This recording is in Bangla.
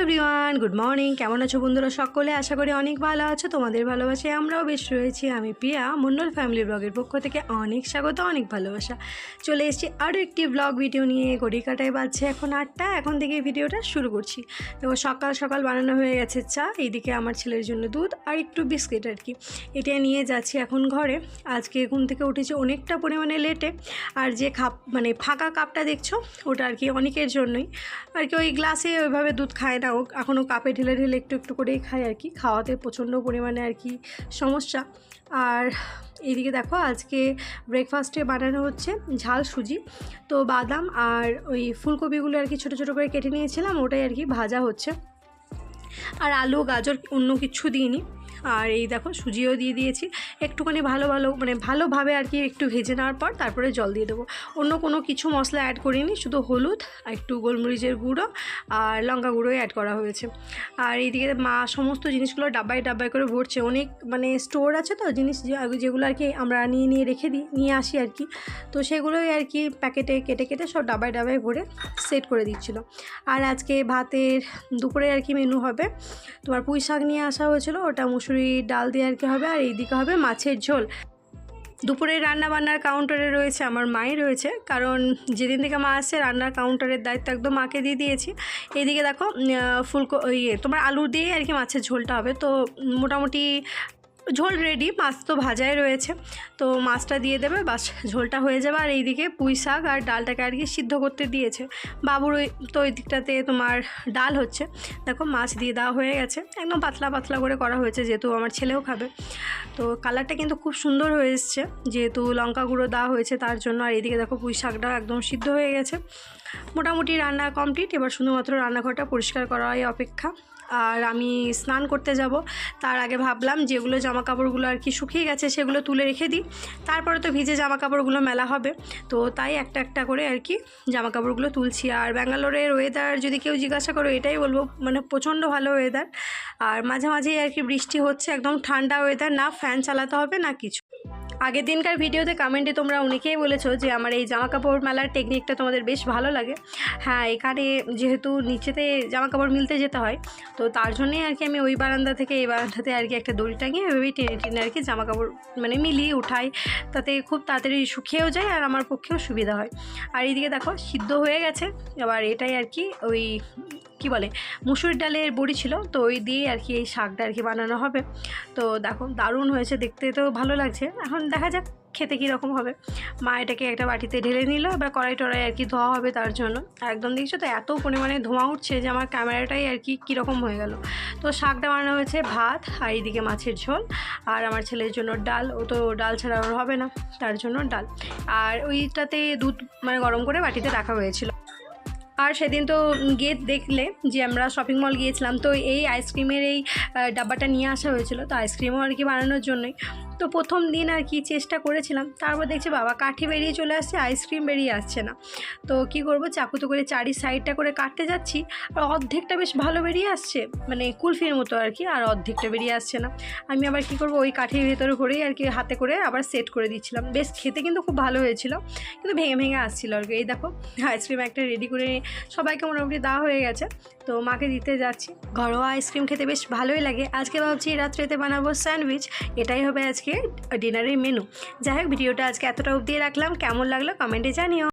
গুড মর্নিং কেমন আছো বন্ধুরা সকলে? আশা করি অনেক ভালো আছো, তোমাদের ভালোবাসায় আমরাও বেশ রয়েছি। আমি পিয়া মন্ডল ফ্যামিলি ব্লগের পক্ষ থেকে অনেক স্বাগত, অনেক ভালোবাসা। চলে এসেছি আরও একটি ব্লগ ভিডিও নিয়ে, ঘড়ি কাটায় বাজছে এখন আটটা, এখন থেকে ভিডিওটা শুরু করছি। দেখো সকাল সকাল বানানো হয়ে গেছে চা, এইদিকে আমার ছেলের জন্য দুধ আর একটু বিস্কিট আর কি। এটা নিয়ে যাচ্ছি এখন ঘরে। আজকে ঘুম থেকে উঠেছি অনেকটা পরিমাণে লেটে আর যে খাপ মানে ফাঁকা কাপটা দেখছ, ওটা আর কি অনেকের জন্যই। আর কি ওই গ্লাসে ওইভাবে দুধ খায় না ও এখনও কাপে ঢেলে ঢেলে একটু একটু করেই খাই আর কি। খাওয়াতে প্রচণ্ড পরিমাণে আর কি সমস্যা। আর এইদিকে দেখো, আজকে ব্রেকফাস্টে বানানো হচ্ছে ঝাল সুজি। তো বাদাম আর ওই ফুলকপিগুলো আর কি ছোটো ছোটো করে কেটে নিয়েছিলাম, ওটাই আর কি ভাজা হচ্ছে। আর আলু, গাজর অন্য কিছু দিইনি। আর এই দেখো সুজিও দিয়ে দিয়েছি। একটুখানি ভালো ভালো মানে ভালোভাবে আর কি একটু ভেজে নেওয়ার পর তারপরে জল দিয়ে দেবো। অন্য কোনো কিছু মশলা অ্যাড করিনি, শুধু হলুদ একটু গোলমরিচের গুঁড়ো আর লঙ্কা গুঁড়োই অ্যাড করা হয়েছে। আর এইদিকে মা সমস্ত জিনিসগুলো ডাব্বায় ডাব্বায় করে ভরছে। অনেক মানে স্টোর আছে তো, জিনিস যেগুলো আর কি আমরা নিয়ে নিয়ে রেখে দিই, নিয়ে আসি আর কি। তো সেগুলোই আর কি প্যাকেটে কেটে কেটে সব ডাব্বায় ডাব্বায় ভরে সেট করে দিচ্ছিল। আর আজকে ভাতের দুপুরে আর কি মেনু হবে। তোমার পুঁই শাক নিয়ে আসা হয়েছিল, ওটা মুসুরি ডাল দিয়ে আর কি হবে, আর এইদিকে হবে মাছের ঝোল। দুপুরে রান্না বান্নার কাউন্টারে রয়েছে, আমার মাই রয়েছে। কারণ যেদিন থেকে মা আসছে, রান্নার কাউন্টারের দায়িত্ব একদম মাকে দিয়ে দিয়েছি। এদিকে দেখো ফুলকো ইয়ে তোমার আলু দিয়ে আর কি মাছের ঝোলটা হবে। তো মোটামুটি ঝোল রেডি মাছ তো ভাজাই রয়েছে। তো মাছটা দিয়ে দেবে, বাস ঝোলটা হয়ে যাবে। আর এইদিকে পুঁই শাক আর ডালটাকে আর কি সিদ্ধ করতে দিয়েছে। বাবুর ওই, তো ওই দিকটাতে তোমার ডাল হচ্ছে। দেখো মাছ দিয়ে দেওয়া হয়ে গেছে। একদম পাতলা পাতলা করে করা হয়েছে, যেহেতু আমার ছেলেও খাবে। তো কালারটা কিন্তু খুব সুন্দর হয়ে এসছে। যেহেতু লঙ্কা গুঁড়ো দেওয়া হয়েছে, তার জন্য আর এইদিকে দেখো পুঁই শাকটা একদম সিদ্ধ হয়ে গেছে। মোটামুটি রান্না কমপ্লিট এবার শুধুমাত্র রান্নাঘরটা পরিষ্কার করাই অপেক্ষা। আর আমি স্নান করতে যাব। তার আগে ভাবলাম যেগুলো জামা কাপড়গুলো আর কি শুকিয়ে গেছে সেগুলো তুলে রেখে দিই। তারপরে তো ভিজে জামা কাপড়গুলো মেলা হবে। তো তাই একটা একটা করে আর কি জামা কাপড়গুলো তুলছি। আর ব্যাঙ্গালোরের ওয়েদার যদি কেউ জিজ্ঞাসা করো, এটাই বলব মানে প্রচণ্ড ভালো ওয়েদার আর মাঝে মাঝেই আর কি বৃষ্টি হচ্ছে, একদম ঠান্ডা ওয়েদার না ফ্যান চালাতে হবে, না কিছু। আগের দিনকার ভিডিওতে কমেন্টে তোমরা অনেকেই বলেছ যে আমার এই জামা কাপড় মেলার টেকনিকটা তোমাদের বেশ ভালো লাগে। হ্যাঁ এখানে যেহেতু নিচেতে জামা কাপড় মিলতে যেতে হয়, তো তার জন্যই আর কি আমি ওই বারান্দা থেকে এই বারান্দাতে আর কি একটা দড়ি টাঙিয়ে ওইভাবেই টেনে টেনে আর কি জামা কাপড় মানে মিলিয়ে উঠাই। তাতে খুব তাড়াতাড়ি শুকিয়েও যায় আর আমার পক্ষেও সুবিধা হয়। আর এইদিকে দেখো, সিদ্ধ হয়ে গেছে। এবার এটাই আর কি ওই কি বলে, মুসুর ডালের বড়ি ছিল, তো ওই দিয়ে আর কি এই শাকটা আর কি বানানো হবে। তো দেখো, দারুণ হয়েছে, দেখতে তো ভালো লাগছে। এখন দেখা যাক খেতে কীরকম হবে। মা এটাকে একটা বাটিতে ঢেলে নিল, এবার কড়াই টড়াই আর কি ধোয়া হবে তার জন্য। একদম দেখছ তো, এত পরিমাণে ধোঁয়া উঠছে যে আমার ক্যামেরাটাই আর কি কীরকম হয়ে গেল। তো শাকটা বানানো হয়েছে ভাত আর এইদিকে মাছের ঝোল। আর আমার ছেলের জন্য ডাল, ও তো ডাল ছাড়া হবে না, তার জন্য ডাল। আর ওইটাতে দুধ মানে গরম করে বাটিতে রাখা হয়েছিল। আর সেদিন তো গিয়ে দেখলে যে আমরা শপিং মল গিয়েছিলাম, তো এই আইসক্রিমের এই ডাব্বাটা নিয়ে আসা হয়েছিল। তো আইসক্রিমও আর কি বানানোর জন্যই। তো প্রথম দিন আর কি চেষ্টা করেছিলাম, তারপর দেখছি বাবা কাঠি বেরিয়ে চলে আসছে আইসক্রিম বেরিয়ে আসছে না। তো কি করব চাকুতো করে চারি সাইডটা করে কাটতে যাচ্ছি, আর অর্ধেকটা বেশ ভালো বেরিয়ে আসছে মানে কুলফির মতো আর কি, আর অর্ধেকটা বেরিয়ে আসছে না। আমি আবার কি করব, ওই কাঠির ভেতরে করেই আর কি হাতে করে আবার সেট করে দিচ্ছিলাম। বেশ খেতে কিন্তু খুব ভালো হয়েছিল, কিন্তু ভেঙে ভেঙে আসছিল আর কি। এই দেখো আইসক্রিম একটা রেডি করে সবাইকে মোটামুটি দেওয়া হয়ে গেছে, তো মাকে দিতে যাচ্ছি। ঘরোয়া আইসক্রিম খেতে বেশ ভালোই লাগে। আজকে ভাবছি রাত্রেতে বানাবো স্যান্ডউইচ এটাই হবে আজকে ডিনারের মেনু যাই হোক ভিডিওটা আজকে এতটা অবধি রাখলাম। কেমন লাগল কমেন্টে জানিও।